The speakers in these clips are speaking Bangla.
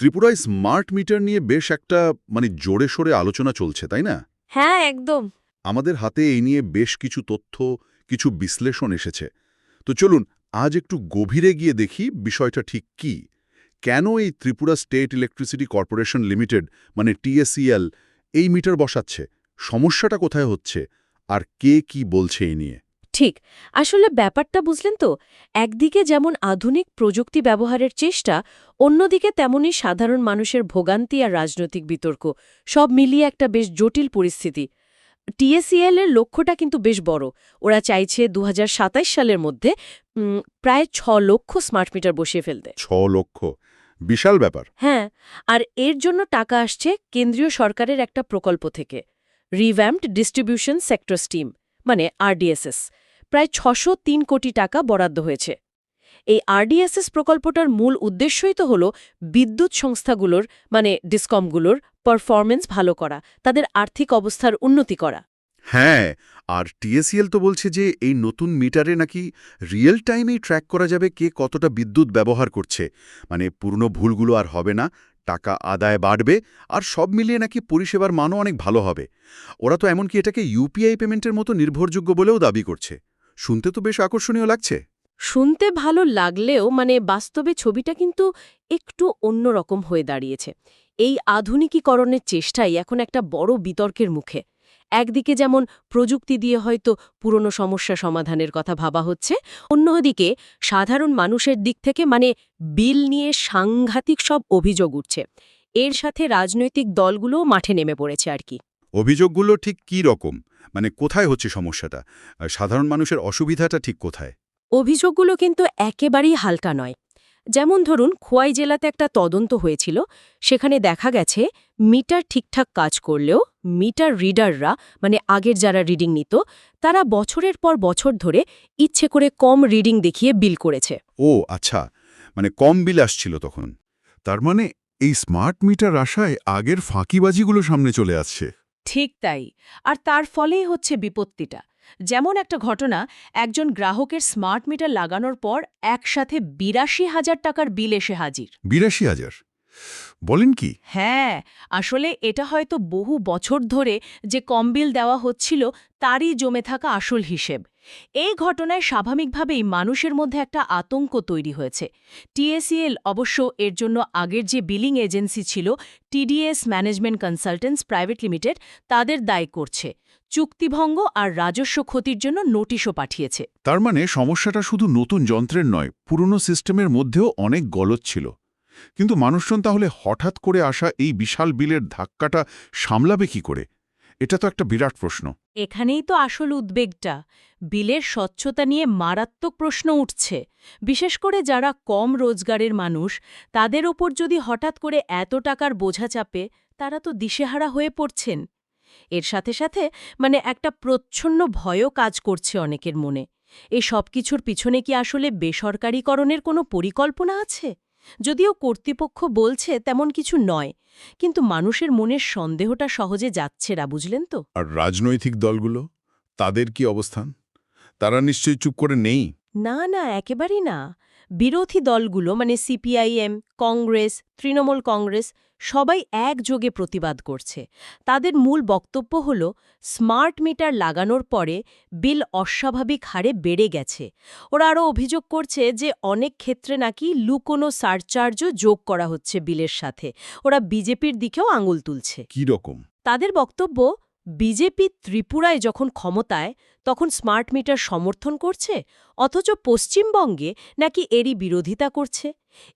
ত্রিপুরায় স্মার্ট মিটার নিয়ে বেশ একটা মানে জোরে সোরে আলোচনা চলছে তাই না? হ্যাঁ একদম। আমাদের হাতে এই নিয়ে বেশ কিছু তথ্য কিছু বিশ্লেষণ এসেছে। তো চলুন আজ একটু গভীরে গিয়ে দেখি বিষয়টা ঠিক কি? কেন এই Tripura state electricity corporation limited মানে টিএসইএল এই মিটার বসাচ্ছে? সমস্যাটা কোথায় হচ্ছে? আর কে কি বলছে এই নিয়ে? ঠিক। আসলে ব্যাপারটা বুঝলেন তো একদিকে যেমন আধুনিক প্রযুক্তি ব্যবহারের চেষ্টা অন্যদিকে তেমনই সাধারণ মানুষের ভোগান্তি আর রাজনৈতিক বিতর্ক সব মিলিয়ে একটা বেশ জটিল পরিস্থিতি। টিএসিএল এর লক্ষ্যটা কিন্তু বেশ বড়। ওরা চাইছে দু সালের মধ্যে প্রায় ছ লক্ষ স্মার্ট মিটার বসিয়ে ফেলতে। ছ লক্ষ? বিশাল ব্যাপার। হ্যাঁ আর এর জন্য টাকা আসছে কেন্দ্রীয় সরকারের একটা প্রকল্প থেকে রিভ্যাম্পড ডিস্ট্রিবিউশন সেক্টর স্টিম মানে আরডিএসএস প্রায় ছশো কোটি টাকা বরাদ্দ হয়েছে। এই আরডিএসএস প্রকল্পটার মূল উদ্দেশ্যই তো হল বিদ্যুৎ সংস্থাগুলোর মানে ডিসকমগুলোর পারফরমেন্স ভালো করা, তাদের আর্থিক অবস্থার উন্নতি করা। হ্যাঁ আর টিএসিএল তো বলছে যে এই নতুন মিটারে নাকি রিয়েল টাইমেই ট্র্যাক করা যাবে কে কতটা বিদ্যুৎ ব্যবহার করছে। মানে পুরনো ভুলগুলো আর হবে না, টাকা আদায় বাড়বে, আর সব মিলিয়ে নাকি পরিষেবার মানও অনেক ভালো হবে। ওরা তো এমনকি এটাকে ইউপিআই পেমেন্টের মতো নির্ভরযোগ্য বলেও দাবি করছে। শুনতে তো বেশ আকর্ষণীয় লাগছে। শুনতে ভালো লাগলেও মানে বাস্তবে ছবিটা কিন্তু একটু অন্যরকম হয়ে দাঁড়িয়েছে। এই আধুনিকীকরণের চেষ্টাই এখন একটা বড় বিতর্কের মুখে। একদিকে যেমন প্রযুক্তি দিয়ে হয়তো পুরনো সমস্যা সমাধানের কথা ভাবা হচ্ছে, অন্যদিকে সাধারণ মানুষের দিক থেকে মানে বিল নিয়ে সাংঘাতিক সব অভিযোগ উঠছে। এর সাথে রাজনৈতিক দলগুলোও মাঠে নেমে পড়েছে আর কি। অভিযোগগুলো ঠিক কী রকম? মানে কোথায় হচ্ছে সমস্যাটা? সাধারণ মানুষের অসুবিধাটা ঠিক কোথায়? অভিযোগগুলো কিন্তু একেবারেই হালকা নয়। যেমন ধরুন খোয়াই জেলাতে একটা তদন্ত হয়েছিল। সেখানে দেখা গেছে মিটার ঠিকঠাক কাজ করলেও মিটার রিডাররা মানে আগের যারা রিডিং নিত তারা বছরের পর বছর ধরে ইচ্ছে করে কম রিডিং দেখিয়ে বিল করেছে। ও আচ্ছা। মানে কম বিল আসছিল তখন। তার মানে এই স্মার্ট মিটার আশায় আগের ফাঁকিবাজিগুলো সামনে চলে আসছে। ঠিক তাই। আর তার ফলেই হচ্ছে বিপত্তিটা। যেমন একটা ঘটনা, একজন গ্রাহকের স্মার্ট মিটার লাগানোর পর একসাথে বিরাশি হাজার টাকার বিল এসে হাজির। বিরাশি হাজার? বলেন কি? হ্যাঁ আসলে এটা হয়তো বহু বছর ধরে যে কম বিল দেওয়া হচ্ছিল তারই জমে থাকা আসল হিসেব। এই ঘটনায় স্বাভাবিকভাবেই মানুষের মধ্যে একটা আতঙ্ক তৈরি হয়েছে। টিএসিএল অবশ্য এর জন্য আগের যে বিলিং এজেন্সি ছিল TDS management consultants private limited তাদের দায় করছে। চুক্তিভঙ্গ আর রাজস্ব ক্ষতির জন্য নোটিশও পাঠিয়েছে। তার মানে সমস্যাটা শুধু নতুন যন্ত্রের নয় পুরনো সিস্টেমের মধ্যেও অনেক গলদ ছিল। কিন্তু মানুষজন তাহলে হঠাৎ করে আসা এই বিশাল বিলের ধাক্কাটা সামলাবে কি করে? এটা তো একটা বিরাট প্রশ্ন। এখানেই তো আসল উদ্বেগটা। বিলের স্বচ্ছতা নিয়ে মারাত্মক প্রশ্ন উঠছে। বিশেষ করে যারা কম রোজগারের মানুষ, তাদের ওপর যদি হঠাৎ করে এত টাকার বোঝা চাপে, তারা তো দিশেহারা হয়ে পড়ছেন। এর সাথে সাথে মানে একটা প্রচ্ছন্ন ভয়ও কাজ করছে অনেকের মনে। এই সব কিছুর পিছনে কি আসলে বেসরকারীকরণের কোনো পরিকল্পনা আছে? যদিও কর্তৃপক্ষ বলছে তেমন কিছু নয় কিন্তু মানুষের মনের সন্দেহটা সহজে যাচ্ছে রা বুঝলেন তো? আর রাজনৈতিক দলগুলো তাদের কি অবস্থান? তারা নিশ্চয়ই চুপ করে নেই? না না একেবারেই না। বিরোধী দলগুলো মানে সিপিআইএম কংগ্রেস তৃণমূল কংগ্রেস সবাই একযোগে প্রতিবাদ করছে। তাদের মূল বক্তব্য হল স্মার্ট মিটার লাগানোর পরে বিল অস্বাভাবিক হারে বেড়ে গেছে। ওরা আরও অভিযোগ করছে যে অনেক ক্ষেত্রে নাকি লুকোনো সারচার্জও যোগ করা হচ্ছে বিলের সাথে। ওরা বিজেপির দিকেও আঙুল তুলছে। কি রকম তাদের বক্তব্য বিজেপি ত্রিপুরায় যখন ক্ষমতায় তখন স্মার্ট মিটার সমর্থন করছে অথচ পশ্চিমবঙ্গে নাকি এরই বিরোধিতা করছে?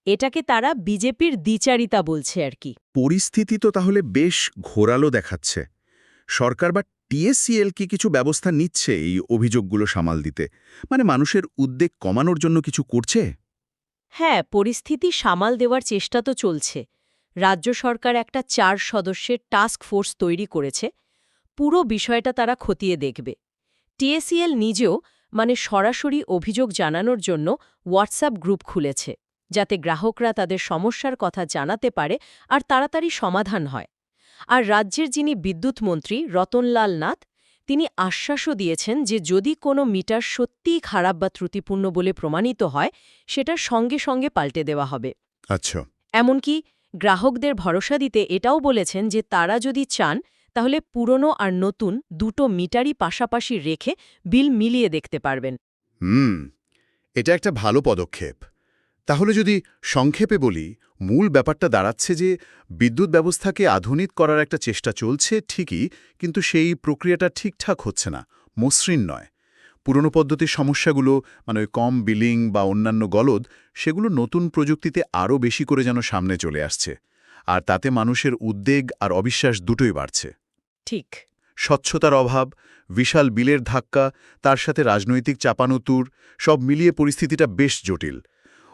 এটাকে তারা বিজেপির দ্বিচারিতা বলছে আর কি। পরিস্থিতি তো তাহলে বেশ ঘোরালো দেখাচ্ছে। সরকার বা টিএসসিএল কি কিছু ব্যবস্থা নিচ্ছে এই অভিযোগগুলো সামাল দিতে? মানে মানুষের উদ্বেগ কমানোর জন্য কিছু করছে? হ্যাঁ পরিস্থিতি সামাল দেওয়ার চেষ্টা তো চলছে। রাজ্য সরকার একটা চার সদস্যের টাস্ক ফোর্স তৈরি করেছে পুরো বিষয়টা তারা খতিয়ে দেখবে। টিএসিএল নিজেও মানে সরাসরি অভিযোগ জানানোর জন্য হোয়াটসঅ্যাপ গ্রুপ খুলেছে যাতে গ্রাহকরা তাদের সমস্যার কথা জানাতে পারে আর তাড়াতাড়ি সমাধান হয়। আর রাজ্যের যিনি বিদ্যুৎ মন্ত্রী রতনলাল নাথ তিনি আশ্বাসও দিয়েছেন যে যদি কোনো মিটার সত্যিই খারাপ বা ত্রুটিপূর্ণ বলে প্রমাণিত হয় সেটা সঙ্গে সঙ্গে পাল্টে দেওয়া হবে। আচ্ছা। এমনকি গ্রাহকদের ভরসা দিতে এটাও বলেছেন যে তারা যদি চান তাহলে পুরনো আর নতুন দুটো মিটারই পাশাপাশি রেখে বিল মিলিয়ে দেখতে পারবেন। হুম, এটা একটা ভালো পদক্ষেপ। তাহলে যদি সংক্ষেপে বলি, মূল ব্যাপারটা দাঁড়াচ্ছে যে বিদ্যুৎ ব্যবস্থাকে আধুনিক করার একটা চেষ্টা চলছে ঠিকই, কিন্তু সেই প্রক্রিয়াটা ঠিকঠাক হচ্ছে না, মসৃণ নয়। পুরনো পদ্ধতির সমস্যাগুলো মানে ওই কম বিলিং বা অন্যান্য গলদ, সেগুলো নতুন প্রযুক্তিতে আরও বেশি করে যেন সামনে চলে আসছে। আর তাতে মানুষের উদ্বেগ আর অবিশ্বাস দুটোই বাড়ছে। ঠিক। স্বচ্ছতার অভাব বিশাল বিলের ধাক্কা তার সাথে রাজনৈতিক চাপানুতুর সব মিলিয়ে পরিস্থিতিটা বেশ জটিল।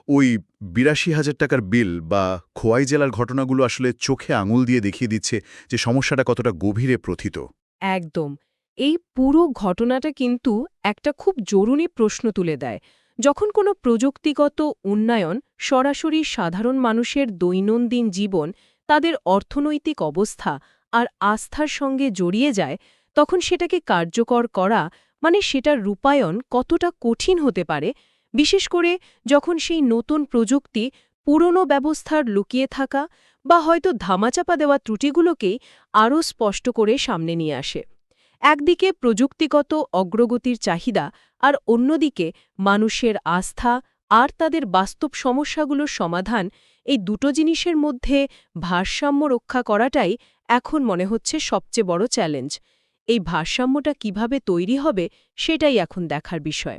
ওই বিরাশি হাজার টাকার বিল বা খোয়াই জেলার ঘটনাগুলো আসলে চোখে আঙুল দিয়ে দেখিয়ে দিচ্ছে যে সমস্যাটা কতটা গভীরে প্রথিত। একদম। এই পুরো ঘটনাটা কিন্তু একটা খুব জরুরি প্রশ্ন তুলে দেয়। যখন কোনো প্রযুক্তিগত উন্নয়ন সরাসরি সাধারণ মানুষের দৈনন্দিন জীবন তাদের অর্থনৈতিক অবস্থা আর আস্থার সঙ্গে জড়িয়ে যায়, তখন সেটাকে কার্যকর করা মানে সেটার রূপায়ণ কতটা কঠিন হতে পারে, বিশেষ করে যখন সেই নতুন প্রযুক্তি পুরনো ব্যবস্থার লুকিয়ে থাকা বা হয়তো ধামাচাপা দেওয়া ত্রুটিগুলোকেই আরও স্পষ্ট করে সামনে নিয়ে আসে। একদিকে প্রযুক্তিগত অগ্রগতির চাহিদা আর অন্যদিকে মানুষের আস্থা আর তাদের বাস্তব সমস্যাগুলোর সমাধান এই দুটো জিনিসের মধ্যে ভারসাম্য রক্ষা করাটাই এখন মনে হচ্ছে সবচেয়ে বড় চ্যালেঞ্জ এই ভারসাম্যটা কীভাবে তৈরি হবে সেটাই এখন দেখার বিষয়।